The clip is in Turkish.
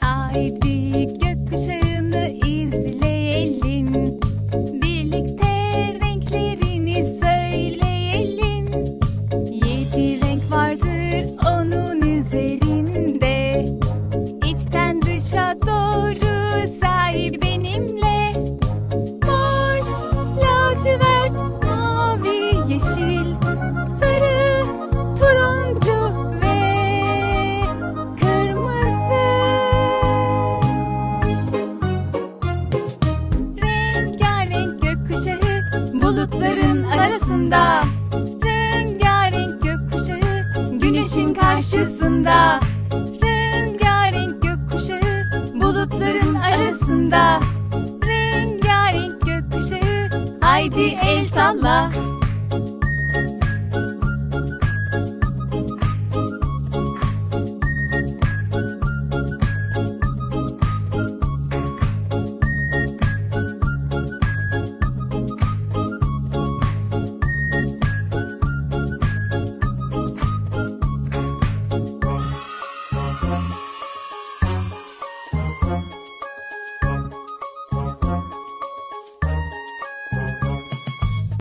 Haydi gökkuşağını izleyelim. Birlikte renklerini söyleyelim. Yedi renk vardır onun üzerinde. İçten dışa doğru benimle. Mor, lacivert, bulutların arasında. Rengarenk gökkuşağı güneşin karşısında. Rengarenk gökkuşağı bulutların arasında. Rengarenk gökkuşağı haydi el salla.